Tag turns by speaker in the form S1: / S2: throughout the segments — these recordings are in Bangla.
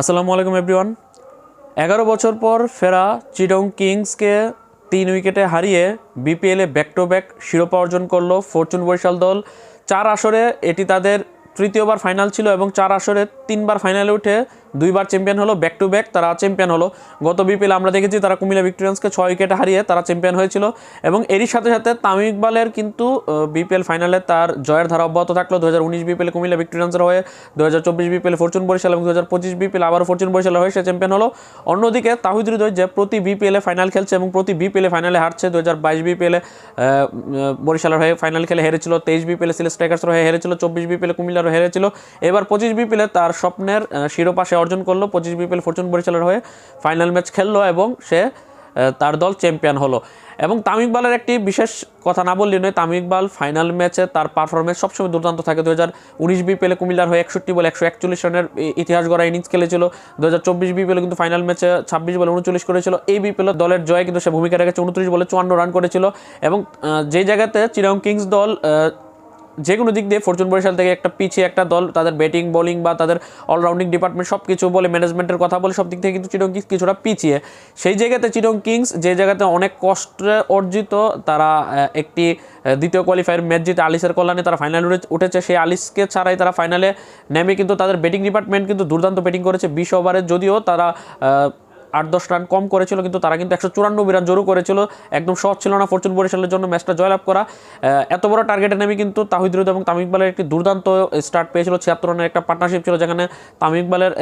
S1: আসসালামু আলাইকুম এভরিওয়ান এগারো বছর পর ফেরা চিডং কিংসকে তিন উইকেটে হারিয়ে বিপিএলে ব্যাক টু ব্যাক শিরোপা অর্জন করল ফরচুন বরিশাল দল। চার আসরে এটি তাদের তৃতীয়বার ফাইনাল ছিল এবং চার আসরে তিনবার ফাইনালে উঠে দুইবার চ্যাম্পিয়ন হলো ব্যাক টু ব্যাক তারা চ্যাম্পিয়ন হলো। গত বিপিএল আমরা দেখেছি তারা কুমিল্লা ভিক্টোরিয়ান্সকে ছয় উইকেটে হারিয়ে তারা চ্যাম্পিয়ন হয়েছিল এবং এরই সাথে সাথে তামিম ইকবালের কিন্তু বিপিএল ফাইনালে তার জয়ের ধারা অব্যাহত থাকল। দু হাজার উনিশ বিপিএল কুমিল্লা ভিক্টোরিয়ান্সের হয়ে দু হাজার চব্বিশ বিপিএল ফরচুন বরিশাল এবং দু হাজার পঁচিশ বিপিএল আবার ফরচুন বরিশাল হয়ে সে চ্যাম্পিয়ন হলো। অন্যদিকে তাহিদ হৃদয় যে প্রতি বিপিএলে ফাইনাল খেলছে এবং প্রতি বিপিএলে ফাইনালে হারছে দু হাজার বাইশ বিপিএলে বরিশালের হয়ে ফাইনাল খেলে হেরেছিল, তেইশ বিপিএলে সিলেট স্ট্রাইকার্সের হয়ে হেরেছিল, চব্বিশ বিপিএলে কুমিল্লার হয়ে হেরেছিল। এবার পঁচিশ বিপিএলে তার স্বপ্নের শিরোপা সে অর্জন করল। পঁচিশ বিপিএল ফরচুন বরিশালের হয়ে ফাইনাল ম্যাচ খেললো এবং সে তার দল চ্যাম্পিয়ন হলো। এবং তামিম ইকবালের একটি বিশেষ কথা না বললেই নয়, তামিম ইকবাল ফাইনাল ম্যাচে তার পারফরমেন্স সবসময় দুর্দান্ত থাকে। দু হাজার উনিশ বিপিএলে কুমিল্লার হয়ে একষট্টি বলে একশো একচল্লিশ রানের ইতিহাস গড়া ইনিংস খেলেছিল। দু হাজার চব্বিশ বিপিএলে কিন্তু ফাইনাল ম্যাচে ছাব্বিশ বলে উনচল্লিশ করেছিল। এই বিপিএল দলের জয়ে কিন্তু সে ভূমিকা রেখেছে, উনত্রিশ বলে চুয়ান্ন রান করেছিল। এবং যে জায়গাতে চিরাং কিংস দল যে কোনো দিক দিয়ে ফরচুন বরিশাল থেকে একটা পিছিয়ে একটা দল, তাদের ব্যাটিং বোলিং বা তাদের অলরাউন্ডিং ডিপার্টমেন্ট সব কিছু বলে ম্যানেজমেন্টের কথা বলে সব দিক থেকে কিন্তু চিরং কিংস কিছুটা পিছিয়ে। সেই জায়গাতে চিরং কিংস যে জায়গাতে অনেক কষ্টে অর্জিত, তারা একটি দ্বিতীয় কোয়ালিফায়ার ম্যাচ জিতে আলিসের কল্যাণে তারা ফাইনালে উঠেছে। সেই আলিসকে ছাড়াই তারা ফাইনালে নেমে কিন্তু তাদের ব্যাটিং ডিপার্টমেন্ট কিন্তু দুর্দান্ত ব্যাটিং করেছে বিশ ওভারে যদিও তারা আট দশ রান কম করেছিল, কিন্তু তারা কিন্তু একশো চুরানব্বই রান জোরও করেছিল। একদম সহজ ছিল না ফরচুন বরিশালের জন্য ম্যাচটা জয়লাভ করা। এত বড় টার্গেটে নেমে কিন্তু তাহিদ হৃদয় এবং তামিম ইকবালের একটি দুর্দান্ত স্টার্ট পেয়েছিল। ছিয়াত্তর রানের একটা পার্টনারশিপ ছিল যেখানে তামিম ইকবালের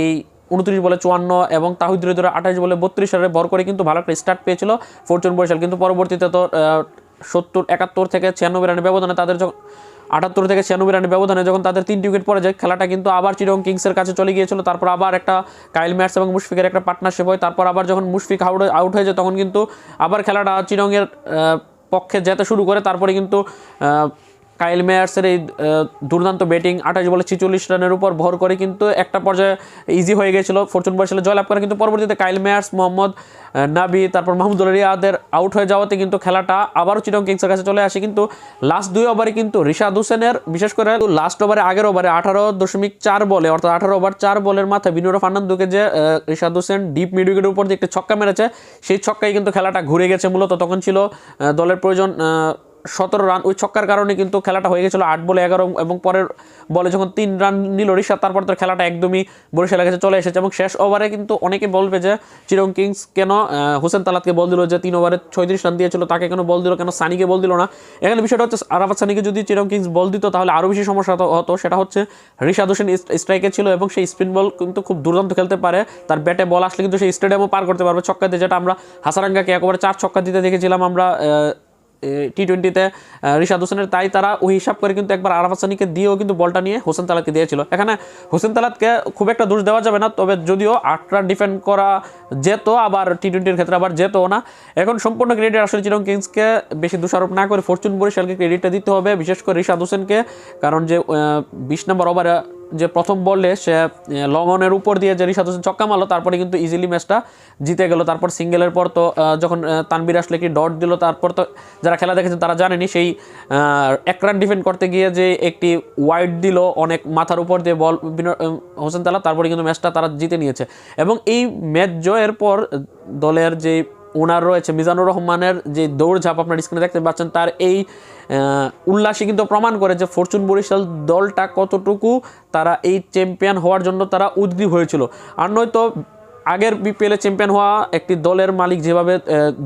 S1: এই উনত্রিশ বলে চুয়ান্ন এবং তাহিদ আঠাশ বলে বত্রিশ রানে ভর করে কিন্তু ভালো একটা স্টার্ট পেয়েছিল ফরচুন বরিশাল। কিন্তু পরবর্তীতে তো সত্তর, একাত্তর থেকে ছিয়ানব্বই রানের ব্যবধানে তাদের যখন আটাত্তর থেকে ছিয়ানব্বই রানের ব্যবধানে যখন তাদের তিনটি উইকেট পরে যায় খেলাটা কিন্তু আবার চিরং কিংসের কাছে চলে গিয়েছিল। তারপর আবার একটা কাইল ম্যাটস এবং মুশফিকের একটা পার্টনারশিপ হয়। তারপর আবার যখন মুশফিক আউট আউট হয়ে যায়, তখন কিন্তু আবার খেলাটা চিরংয়ের পক্ষে যেতে শুরু করে। তারপরে কিন্তু কাইল মেয়ার্সের এই দুর্দান্ত ব্যাটিং, আঠাশ বলে ছিচল্লিশ রানের উপর ভর করে কিন্তু একটা পর্যায়ে ইজি হয়ে গেছিল। ফরচুন বরিশালে জয়লাভ করে কিন্তু পরবর্তীতে কাইল মেয়ার্স, মোহাম্মদ নাবি, তারপর মাহমুদুল রিয়াদের আউট হয়ে যাওয়াতে কিন্তু খেলাটা আবারও চিটং কিংসের কাছে চলে আসে। কিন্তু লাস্ট দুই ওভারে কিন্তু রিশাদ হোসেনের, বিশেষ করে লাস্ট ওভারে আগের ওভারে আঠারো দশমিক চার বলে, অর্থাৎ আঠারো ওভার চার বলের মাথায় বিনোর ফার্নান্দোকে যে রিশাদ হোসেন ডিপ মিড উইকেটের উপর দিয়ে একটি ছক্কা মেরেছে, সেই ছক্কায় কিন্তু খেলাটা ঘুরে গেছে মূলত। তখন ছিল দলের প্রয়োজন সতেরো রান, ওই ছক্কার কারণে কিন্তু খেলাটা হয়ে গেছিল আট বলে এগারো, এবং পরের বলে যখন তিন রান নিল ঋষাদ তারপর তো খেলাটা একদমই বরিশালের কাছে চলে এসেছে। এবং শেষ ওভারে কিন্তু অনেকে বলবে যে চিরং কিংস কেন হোসেন তালাতকে বল দিল যে তিন ওভারে ছয়ত্রিশ রান দিয়েছিল, তাকে কেন বল দিল, কেন সানিকে বল দিল না? এখানে বিষয়টা হচ্ছে আরাফাত সানিকে যদি চিরং কিংস বল দিত, তাহলে আরও বেশি সমস্যা হতো- সেটা হচ্ছে ঋষাদ হোসেন স্ট্রাইকে ছিল, এবং সেই স্পিন বল কিন্তু খুব দুর্দান্ত খেলতে পারে। তার ব্যাটে বল আসলে কিন্তু সেই স্টেডিয়ামও পার করতে পারবে ছক্কা দিয়ে যেটা আমরা হাসারাঙ্গাকে একেবারে চার ছক্কা দিতে দেখেছিলাম আমরা টি টোয়েন্টিতে রিশাদ হোসেনের, তাই তারা ওই হিসাব করে কিন্তু একবার আরাফাত সানিকে দিয়েও কিন্তু বলটা নিয়ে হোসেন তালাতকে দিয়েছিল। এখানে হোসেন তালাতকে খুব একটা দোষ দেওয়া যাবে না, তবে যদিও আট রান ডিফেন্ড করা যেত, আবার টি টোয়েন্টির ক্ষেত্রে আবার যেত না। এখন সম্পূর্ণ ক্রেডিট আসলে চিরং কিংসকে বেশি দোষারোপ না করে ফরচুন বরিশালকে ক্রেডিটটা দিতে হবে, বিশেষ করে রিশাদ হোসেনকে, কারণ যে বিশ নম্বর ওভারে যে প্রথম বলে সে লং উপর দিয়ে যে রিশাদ হোসেন ছক্কা মারলো, তারপরে কিন্তু ইজিলি ম্যাচটা জিতে গেল। তারপর সিঙ্গেলের পর তো যখন তানবির আসলে কি ডট দিল, তারপর তো যারা খেলা দেখেছেন তারা জানেনি, সেই এক রান ডিফেন্ড করতে গিয়ে যে একটি ওয়াইড দিল, অনেক মাথার উপর দিয়ে বল হোসেন তালা তারপরে কিন্তু ম্যাচটা তারা জিতে নিয়েছে। এবং এই ম্যাচ জয়ের পর দলের যে ওনার রয়েছে, মিজানুর রহমানের যে দৌড়ঝাঁপ আপনার স্ক্রিনে দেখতে পাচ্ছেন, তার এই উল্লাসই উল্লাসে কিন্তু প্রমাণ করে যে ফরচুন বরিশাল দলটা কতটুকু তারা এই চ্যাম্পিয়ন হওয়ার জন্য তারা উদ্গ্রীব হয়েছিল। আর নয়তো আগের বিপিএলে চ্যাম্পিয়ন হওয়া একটি দলের মালিক যেভাবে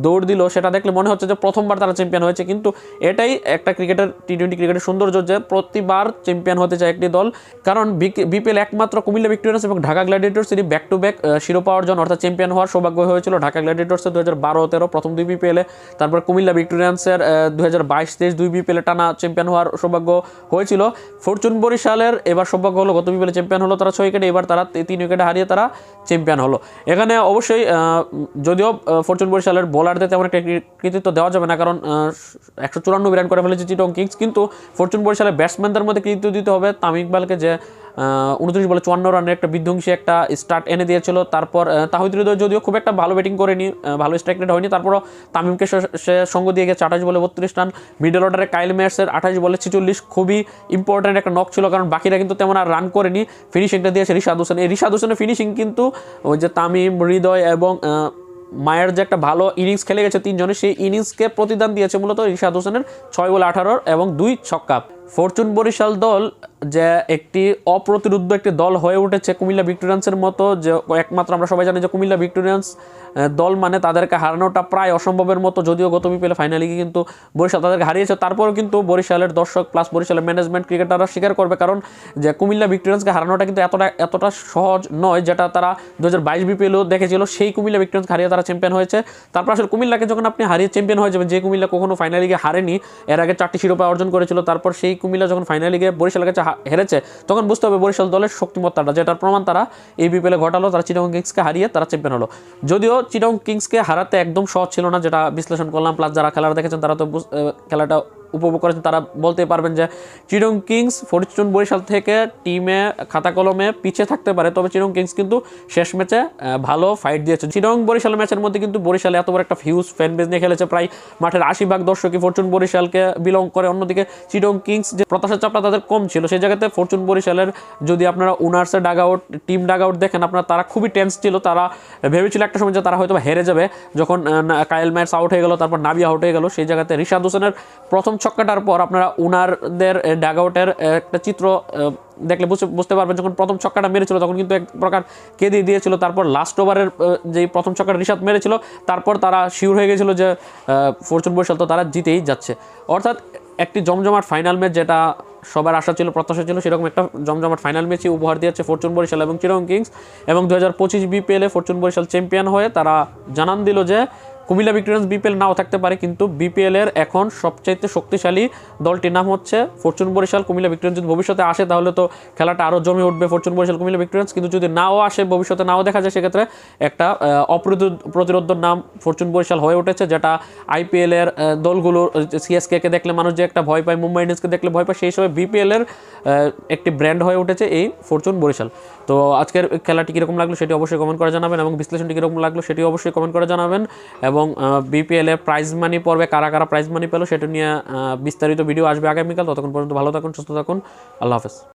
S1: দৌড় দিল, সেটা দেখলে মনে হচ্ছে যে প্রথমবার তারা চ্যাম্পিয়ন হয়েছে। কিন্তু এটাই একটা ক্রিকেটের টি টোয়েন্টি ক্রিকেটের সৌন্দর্য যে প্রতিবার চ্যাম্পিয়ন হতে চায় একটি দল। কারণ বিপিএল একমাত্র কুমিল্লা ভিক্টোরিয়ান্স এবং ঢাকা গ্ল্যাডিয়েটর্স এটি ব্যাক টু ব্যাক শিরোপা অর্জন, অর্থাৎ চ্যাম্পিয়ন হওয়ার সৌভাগ্য হয়েছিল ঢাকা গ্ল্যাডিয়েটর্সের দু হাজার বারো, তেরো, প্রথম দুই বিপিএলে তারপর কুমিল্লা ভিক্টোরিয়ান্সের দু হাজার বাইশ, তেইশ দুই বিপিএলে টানা চ্যাম্পিয়ন হওয়ার সৌভাগ্য হয়েছিল। ফরচুন বরিশালের এবার সৌভাগ্য হলো, গত বিপিএলে চ্যাম্পিয়ন হলো তারা ছয় উইকেটে, এবার তারা তিন উইকেটে হারিয়ে তারা চ্যাম্পিয়ন হলো। এখানে অবশ্যই যদিও ফরচুন বরিশালের বোলারদের তেমন একটা কৃতিত্ব দেওয়া যাবে না, কারণ একশো চুরানব্বই রান করে ফেলেছে চিটং কিংস কিন্তু ফরচুন বরিশালের ব্যাটসম্যানদের মধ্যে কৃতিত্ব দিতে হবে তামিকবালকে যে উনত্রিশ বলে চুয়ান্ন রানের একটা বিধ্বংসী একটা স্টার্ট এনে দিয়েছিল। তারপর তাহিদ হৃদয় যদিও খুব একটা ভালো ব্যাটিং করেনি ভালো স্ট্রাইক রেট হয়নি, তারপরও তামিমকে সে- সে সঙ্গ দিয়ে গেছে আঠাশ বলে বত্রিশ রান। মিডল অর্ডারে কাইল মেয়ার্সের আঠাশ বলে ছেচল্লিশ, খুবই ইম্পর্ট্যান্ট একটা নক ছিল, কারণ বাকিরা কিন্তু তেমন আর রান করেনি। ফিনিশিংটা দিয়েছে রিশাদ হোসেন। এই রিশাদ হোসেনের ফিনিশিং কিন্তু ওই যে তামিম, হৃদয় এবং মায়ের যে একটা ভালো ইনিংস খেলে গেছে তিনজনে, সেই ইনিংসকে প্রতিদান দিয়েছে মূলত রিশাদ হোসেনের ছয় বলে আঠারোর এবং দুই ছক্কা। ফরচুন বরিশাল দল যে একটি অপ্রতিরুদ্ধ একটি দল হয়ে উঠেছে কুমিল্লা ভিক্টোরিয়ান্সের মতো, যে একমাত্র আমরা সবাই জানি যে কুমিল্লা ভিক্টোরিয়ান্স দল মানে তাদেরকে হারানোটা প্রায় অসম্ভবের মতো, যদিও গত বিপিএল ফাইনালে কিন্তু বরিশাল তাদেরকে হারিয়েছে। তারপরেও কিন্তু বরিশালের দর্শক প্লাস বরিশালের ম্যানেজমেন্ট ক্রিকেটাররা স্বীকার করবে, কারণ যে কুমিল্লা ভিক্টোরিয়ান্সকে হারানোটা কিন্তু এতটা এতটা সহজ নয় যেটা তারা দু হাজার বাইশ বিপিএলও দেখেছিল। সেই কুমিল্লা ভিক্টোরিয়ান্সকে হারিয়ে তারা চ্যাম্পিয়ন হয়েছে। তারপর আসলে কুমিল্লাকে যখন আপনি হারিয়ে চ্যাম্পিয়ন হয়ে যাবেন, যে কুমিল্লা কখনো ফাইনাল লিগে হারেনি, এর আগে চারটি শিরোপা অর্জন করেছিল, তারপর সেই কুমিল্লা যখন ফাইনাল গিয়ে বরিশালের কাছে হেরেছে, তখন বুঝতে হবে বরিশাল দলের শক্তিমত্তাটা যেটার প্রমাণ তারা এই বিপিএলে ঘটালো, তারা চিটং কিংসকে হারিয়ে তারা চ্যাম্পিয়ন হলো। যদিও চিটং কিংসকে হারাতে একদম সহজ ছিল না, যেটা বিশ্লেষণ করলাম প্লাস যারা খেলাটা দেখেছেন তারা তো খেলাটা উপভোগ করেছেন, তারা বলতে পারবেন যে চিরং কিংস ফরিস্টন বরিশাল থেকে টিমে, খাতা কলমে পিছিয়ে থাকতে পারে। তবে চিরং কিংস কিন্তু শেষ ম্যাচে ভালো ফাইট দিয়েছে। চিরং বরিশাল ম্যাচের মধ্যে কিন্তু বরিশাল এত বড় একটা হিউজ ফ্যান বেজ নিয়ে খেলেছে। প্রায় মাঠের আশি ভাগ দর্শকই ফরচুন বরিশালকে বিলং করে। অন্যদিকে চিরং কিংস যে প্রত্যাশার চাপটা তাদের কম ছিল, সেই জায়গাতে ফরচুন বরিশালের যদি আপনারা উনার্সের dug out team dug out দেখেন, আপনারা তারা খুবই টেন্স ছিল। তারা ভেবেছিল একটা সময় যে তারা হয়তো হেরে যাবে। যখন কায়েল ম্যাটস আউট হয়ে গেল, তারপর নাবি আউট হয়ে গেল, সেই জায়গাতে রিশাদ হোসেনের প্রথম ছক্কাটার পর আপনারা উনারদের ডাগ আউটের একটা চিত্র দেখলে বুঝতে পারবেন যখন প্রথম ছক্কাটা মেরেছিল তখন কিন্তু এক প্রকার কেঁদে দিয়েছিল। তারপর লাস্ট ওভারের যেই প্রথম ছক্কাটা রিশাদ মেরেছিল, তারপর তারা শিওর হয়ে গেছিল যে ফরচুন বরিশাল তো তারা জিতেই যাচ্ছে। অর্থাৎ একটি জমজমাট ফাইনাল ম্যাচ যেটা সবার আশা ছিল, প্রত্যাশা ছিল, সেরকম একটা জমজমাট ফাইনাল ম্যাচই উপহার দিয়েছে ফরচুন বরিশাল এবং চিরং কিংস এবং দু হাজার পঁচিশ বিপিএলে ফরচুন বরিশাল চ্যাম্পিয়ন হয়ে তারা জানান দিল যে কুমিল্লা ভিক্টোরিয়ান্স বিপিএল নাও থাকতে পারে কিন্তু বিপিএল এর এখন সবচাইতে শক্তিশালী দলটির নাম হচ্ছে ফরচুন বরিশাল। কুমিল্লা ভিক্টোরিয়ান্স যদি ভবিষ্যতে আসে তাহলে তো খেলাটা আরও জমে উঠবে ফরচুন বরিশাল কুমিল্লা ভিক্টোরিয়ান্স। কিন্তু যদি নাও আসে ভবিষ্যতে নাও দেখা যায় সেক্ষেত্রে একটা অপ্রতিরোধ প্রতিরোধ নাম ফরচুন বরিশাল হয়ে উঠেছে যেটা আইপিএল এর আহ, দলগুলোর সিএসকে কে দেখলে মানুষ যে একটা ভয় পায় মুম্বাই ইন্ডিয়ান্সকে দেখলে ভয় পায় সেই হিসেবে বিপিএল এর একটি ব্র্যান্ড হয়ে উঠেছে এই ফরচুন বরিশাল। তো আজকের খেলাটি কীরকম লাগল সেটি অবশ্যই কমেন্ট করে জানাবেন এবং বিশ্লেষণটি কীরকম লাগল সেটি অবশ্যই কমেন্ট করে জানাবেন এবং বিপিএল এর প্রাইজ মানি পর্বে কারা কারা প্রাইজ মানি পেল সেটা নিয়ে বিস্তারিত ভিডিও আসবে আগামীকাল। ততক্ষণ পর্যন্ত ভালো থাকুন, সুস্থ থাকুন। আল্লাহ হাফেজ।